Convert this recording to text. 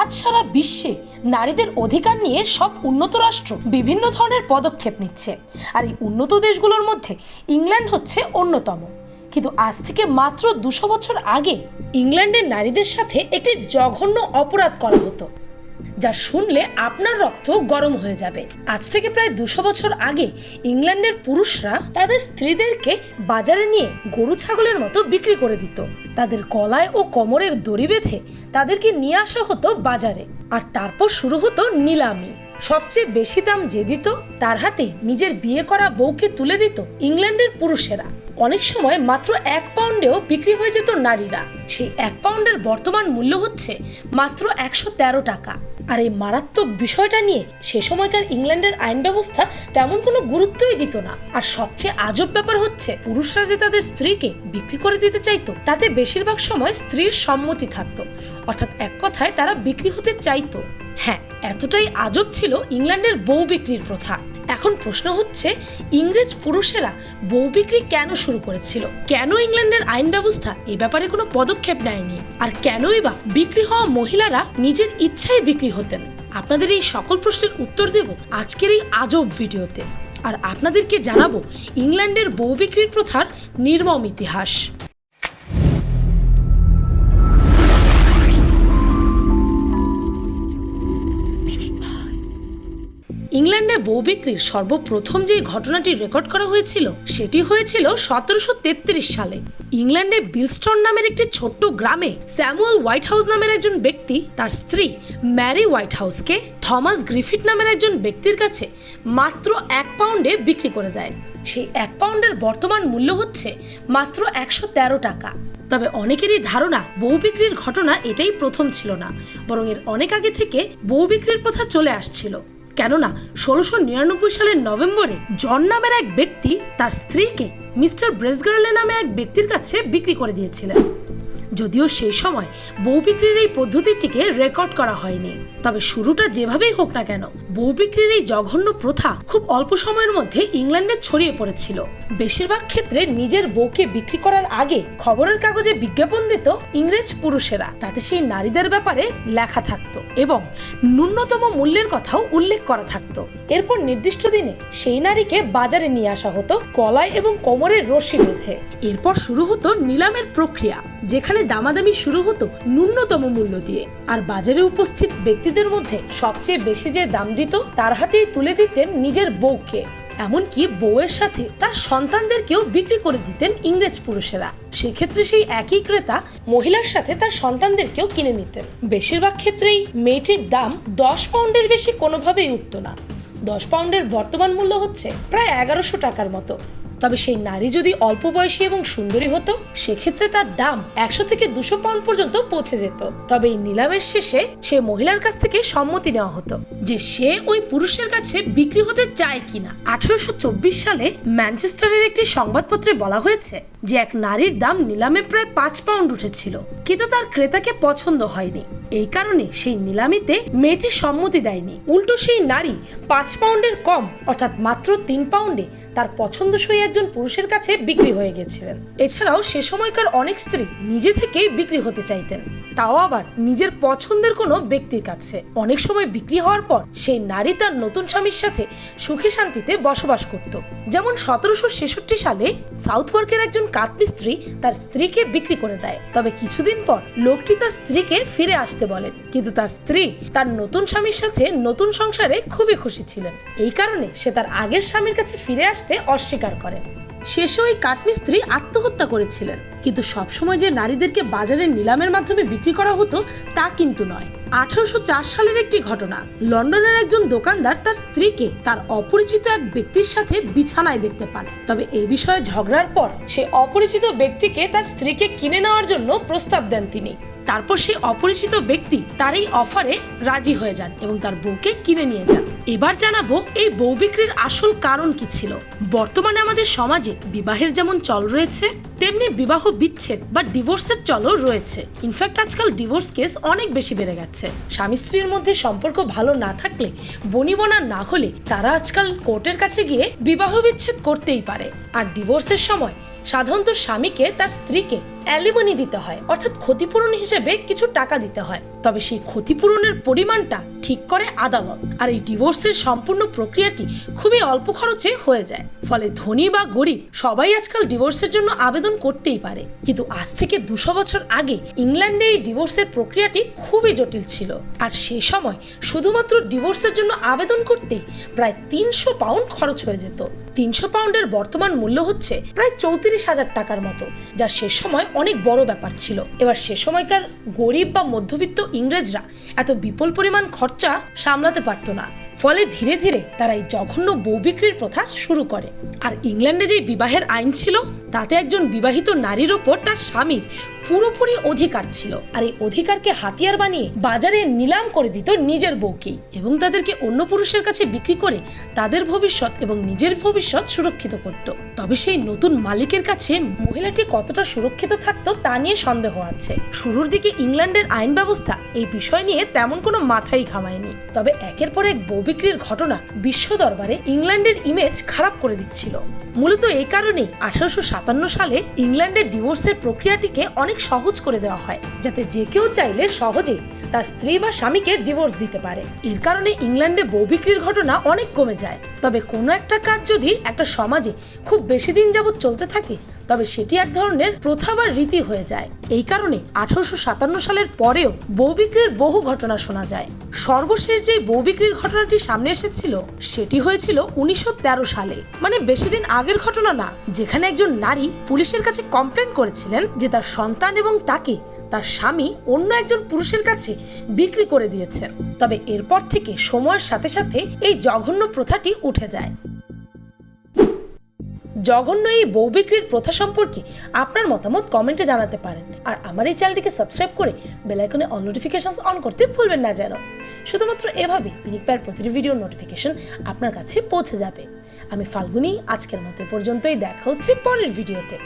আজ সারা বিশ্বে নারীদের অধিকার নিয়ে সব উন্নত রাষ্ট্র বিভিন্ন ধরনের পদক্ষেপ নিচ্ছে। আর এই উন্নত দেশগুলোর মধ্যে ইংল্যান্ড হচ্ছে অন্যতম। কিন্তু আজ থেকে মাত্র দুশো বছর আগে ইংল্যান্ডের নারীদের সাথে একটি জঘন্য অপরাধ করা হতো। যা শুনলে আপনার রক্ত গরম হয়ে যাবে। আজ থেকে প্রায় দুশো বছর আগে ইংল্যান্ডের পুরুষরা তাদের স্ত্রীদেরকে বাজারে নিয়ে গরু ছাগলের মতো বিক্রি করে দিত। তাদের গলায় ও কোমরে দড়ি বেঁধে তাদেরকে নিয়ে আসা হতো বাজারে। আর তারপর শুরু হতো নিলামি। সবচেয়ে বেশি দাম যে দিত, তার হাতে নিজের বিয়ে করা বউকে তুলে দিত ইংল্যান্ডের পুরুষেরা। অনেক সময় মাত্র এক পাউন্ডেও বিক্রি হয়ে যেত নারীরা। সেই এক পাউন্ডের বর্তমান মূল্য হচ্ছে মাত্র একশো তেরো টাকা। আর এই মারাত্মক বিষয়টা নিয়ে সে সময়কার ইংল্যান্ডের আইন ব্যবস্থা তেমন কোনো গুরুত্বই দিত না। আর সবচেয়ে আজব ব্যাপার হচ্ছে, পুরুষরা যে তাদের স্ত্রীকে বিক্রি করে দিতে চাইতো, তাতে বেশিরভাগ সময় স্ত্রীর সম্মতি থাকতো। অর্থাৎ এক কথায় তারা বিক্রি হতে চাইতো। হ্যাঁ এতটাই আজব ছিল ইংল্যান্ডের বউ বিক্রির প্রথা। এখন প্রশ্ন হচ্ছে, ইংরেজ পুরুষেরা বউ বিক্রি কেন শুরু করেছিল? কেন ইংল্যান্ডের আইন ব্যবস্থা এ ব্যাপারে কোনো পদক্ষেপ নেয়নি? আর কেনই বা বিক্রি হওয়া মহিলারা নিজের ইচ্ছায় বিক্রি হতেন? আপনাদের এই সকল প্রশ্নের উত্তর দেব আজকের এই আজব ভিডিওতে। আর আপনাদেরকে জানাব, ইংল্যান্ডের বউ বিক্রির প্রথার নির্মম ইতিহাস। ইংল্যান্ডে বউ বিক্রির সর্বপ্রথম যে ঘটনাটি রেকর্ড করা হয়েছিল, সেটি হয়েছিল সতেরোশো তেত্রিশ সালে। ইংল্যান্ডে বিলস্টন নামের একটি ছোট্ট গ্রামে স্যামুয়েল হোয়াইট হাউস নামের একজন ব্যক্তি, তার স্ত্রী ম্যারি হোয়াইট হাউসকে থমাস গ্রিফিট নামের একজন ব্যক্তির কাছে মাত্র এক পাউন্ডে বিক্রি করে দেয়। সেই এক পাউন্ডের বর্তমান মূল্য হচ্ছে মাত্র একশো তেরো টাকা। তবে অনেকেরই ধারণা বউ বিক্রির ঘটনা এটাই প্রথম ছিল না, বরং এর অনেক আগে থেকে বউ বিক্রির প্রথা চলে আসছিল। কেননা ষোলোশো নিরানব্বই সালের নভেম্বরে জন নামের এক ব্যক্তি তার স্ত্রীকে মিস্টার ব্রেসগার্লে নামে এক ব্যক্তির কাছে বিক্রি করে দিয়েছিলেন। যদিও সেই সময় বউ বিক্রির এই পদ্ধতিটিকে রেকর্ড করা হয়নি। তবে শুরুটা যেভাবেই হোক না কেন, বউ বিক্রির এই জঘন্য প্রথা খুব অল্প সময়ের মধ্যে ইংল্যান্ডে ছড়িয়ে পড়েছিল। বেশিরভাগ ক্ষেত্রে নিজের বউকে বিক্রি করার আগে খবরের কাগজে বিজ্ঞাপন দিত ইংরেজ পুরুষেরা। তাতে সেই নারীদের ব্যাপারে লেখা থাকতো এবং ন্যূনতম মূল্যের কথাও উল্লেখ করা থাকতো। এরপর নির্দিষ্ট দিনে সেই নারীকে বাজারে নিয়ে আসা হতো গলায় এবং কোমরের রশি বেঁধে। এরপর শুরু হতো নিলামের প্রক্রিয়া, যেখানে দামাদামি শুরু হতো ন্যূনতম মূল্য দিয়ে। আর বাজারে উপস্থিত ব্যক্তিদের মধ্যে সবচেয়ে বেশি যে দাম দিত, তার হাতেই তুলে দিতেন নিজের বউকে। এমনকি বউয়ের সাথে তার সন্তানদেরকেও বিক্রি করে দিতেন ইংরেজ পুরুষেরা। সেক্ষেত্রে সেই একই ক্রেতা মহিলার সাথে তার সন্তানদেরকেও কিনে নিতেন। বেশিরভাগ ক্ষেত্রেই মেয়েটির দাম দশ পাউন্ডের বেশি কোনোভাবেই উঠত না। দশ পাউন্ডের বর্তমান মূল্য হচ্ছে প্রায় এগারোশো টাকার মতো। তবে সেই নারী যদি অল্প বয়সী এবং সুন্দরী হতো, সেক্ষেত্রে তার দাম একশো থেকে দুশো পাউন্ড পর্যন্ত পৌঁছে যেত। তবে এই নিলামের শেষে সে মহিলার কাছ থেকে সম্মতি নেওয়া হতো যে সে ওই পুরুষের কাছে বিক্রি হতে চায় কিনা। আঠারোশো চব্বিশ সালে ম্যানচেস্টারের একটি সংবাদপত্রে বলা হয়েছে যে এক নারীর দাম নিলামে প্রায় পাঁচ পাউন্ড উঠেছিল, কিন্তু তার ক্রেতাকে পছন্দ হয়নি। এই কারণে সেই নিলামিতে মেয়েটি সম্মতি দেয়নি। উল্টো সেই নারী পাঁচ পাউন্ডের কম, অর্থাৎ মাত্র তিন পাউন্ডে তার পছন্দসই একজন পুরুষের কাছে বিক্রি হয়ে গেছিলেন। এছাড়াও সে সময়কার অনেক স্ত্রী নিজে থেকেই বিক্রি হতে চাইতেন, তাও আবার নিজের পছন্দের কোনো ব্যক্তির কাছে। অনেক সময় বিক্রি হওয়ার পর সেই নারী তার নতুন স্বামীর সাথে সুখে শান্তিতে বসবাস করত। যেমন সতেরোশো ছেষট্টি সালে সাউথ ওয়ার্কের একজন কাঠমিস্ত্রি তার স্ত্রীকে বিক্রি করে দেয়। তবে কিছুদিন পর লোকটি তার স্ত্রীকে ফিরে আসতে বলেন। কিন্তু তার স্ত্রী তার নতুন স্বামীর সাথে নতুন সংসারে খুবই খুশি ছিলেন। এই কারণে সে তার আগের স্বামীর কাছে ফিরে আসতে অস্বীকার করেন। শেষে ওই কাঠমিস্ত্রি আত্মহত্যা করেছিলেন। কিন্তু সবসময় যে নারীদেরকে বাজারে নিলামের মাধ্যমে বিক্রি করা হতো তা কিন্তু নয়। আঠারোশো চার সালের একটি ঘটনা। লন্ডনের একজন দোকানদার তার স্ত্রীকে তার অপরিচিত এক ব্যক্তির সাথে বিছানায় দেখতে পান। তবে এই বিষয়ে ঝগড়ার পর সে অপরিচিত ব্যক্তিকে তার স্ত্রীকে কিনে নেওয়ার জন্য প্রস্তাব দেন তিনি। তারপর সেই অপরিচিত ব্যক্তি তার এই অফারে রাজি হয়ে যান এবং তার বউকে কিনে নিয়ে যান। এবার জানাব এই বউ বিক্রির আসল কারণ কি ছিল। বর্তমানে আমাদের সমাজে বিবাহের যেমন চল রয়েছে, তেমনি বিবাহ বিচ্ছেদ বা ডিভোর্সের চলও রয়েছে। ইনফ্যাক্ট আজকাল ডিভোর্স কেস অনেক বেশি বেড়ে গেছে। স্বামী স্ত্রীর মধ্যে সম্পর্ক ভালো না থাকলে বনিবনা না হলে তারা আজকাল কোর্টের কাছে গিয়ে বিবাহ বিচ্ছেদ করতেই পারে। আর ডিভোর্সের সময় সাধারণত স্বামীকে তার স্ত্রীকে অ্যালিমনি দিতে হয় অর্থাৎ ক্ষতিপূরণ হিসেবে কিছু টাকা দিতে হয়। তবে সেই ক্ষতিপূরণের পরিমাণটা ঠিক করে আদালত। আর এই ডিভোর্সের সম্পূর্ণ প্রক্রিয়াটি খুবই অল্প খরচে হয়ে যায়। ফলে ধনী বা গরিব সবাই আজকাল ডিভোর্সের জন্য আবেদন করতেই পারে। কিন্তু আজ থেকে দুশো বছর আগে ইংল্যান্ডে এই ডিভোর্সের প্রক্রিয়াটি খুবই জটিল ছিল। আর সে সময় শুধুমাত্র ডিভোর্সের জন্য আবেদন করতে প্রায় তিনশো পাউন্ড খরচ হয়ে যেত। তিনশো পাউন্ডের বর্তমান মূল্য হচ্ছে প্রায় চৌত্রিশ হাজার টাকার মতো, যা সে সময় অনেক বড় ব্যাপার ছিল। এবার সে সময়কার গরিব বা মধ্যবিত্ত ইংরেজরা। এত বিপুল পরিমাণ খরচা সামলাতে পারত না। ফলে ধীরে ধীরে তারা এই জঘন্য বউ বিক্রির প্রথা শুরু করে। আর ইংল্যান্ডে যে বিবাহের আইন ছিল তাতে একজন বিবাহিত নারীর ওপর তার স্বামীর পুরোপুরি অধিকার ছিল। আর এই অধিকারকে হাতিয়ার বানিয়ে বাজারে নিলাম করে দিত নিজের বউকেই এবং তাদেরকে অন্য পুরুষের কাছে বিক্রি করে তাদের ভবিষ্যৎ এবং নিজের ভবিষ্যৎ সুরক্ষিত করত। তবে সেই নতুন মালিকের কাছে মহিলাটি কতটা সুরক্ষিত থাকতো তা নিয়ে সন্দেহ আছে। শুরুর দিকে ইংল্যান্ডের আইন ব্যবস্থা এই বিষয় নিয়ে তেমন কোনো মাথাই ঘামায়নি। তবে একের পর এক বউ বিক্রির ঘটনা বিশ্ব দরবারে ইংল্যান্ডের ইমেজ খারাপ করে দিচ্ছিল। মূলত এই কারণেই আঠারোশো সাতান্ন সালে ইংল্যান্ডের ডিভোর্সের প্রক্রিয়াটিকে অনেক সহজ করে দেওয়া হয়, যাতে যে কেউ চাইলে সহজে তার স্ত্রী বা স্বামীকে ডিভোর্স দিতে পারে। এর কারণে ইংল্যান্ডে বউ বিক্রির ঘটনা অনেক কমে যায়। তবে কোনো একটা কাজ যদি একটা সমাজে খুব বেশি দিন যাবৎ চলতে থাকে তবে সেটি এক ধরনের প্রথা বা রীতি হয়ে যায়। এই কারণে আঠারোশো সাতান্ন সালের পরেও বউ বিক্রির বহু ঘটনা শোনা যায়। সর্বশেষ যে বউ বিক্রির ঘটনাটি সামনে এসেছিল, সেটি হয়েছিল উনিশশো তেরো সালে। মানে বেশি দিন আগের ঘটনা না, যেখানে একজন নারী পুলিশের কাছে কমপ্লেন করেছিলেন যে তার সন্তান এবং তাকে তার স্বামী অন্য একজন পুরুষের কাছে বিক্রি করে দিয়েছেন। তবে এরপর থেকে সময়ের সাথে সাথে এই জঘন্য প্রথাটি উঠে যায়। জঘন্য এই বউ বিক্রির প্রথা সম্পর্কে আপনার মতামত কমেন্টে জানাতে পারেন। আর আমার এই চ্যানেলটিকে সাবস্ক্রাইব করে বেলাইকনে অল নোটিফিকেশনস অন করতে ভুলবেন না যেন। শুধুমাত্র এভাবে পিনিক পায়ের প্রতিটি ভিডিওর নোটিফিকেশন আপনার কাছে পৌঁছে যাবে। আমি ফাল্গুনি, আজকের মতো পর্যন্তই, দেখা হচ্ছে পরের ভিডিওতে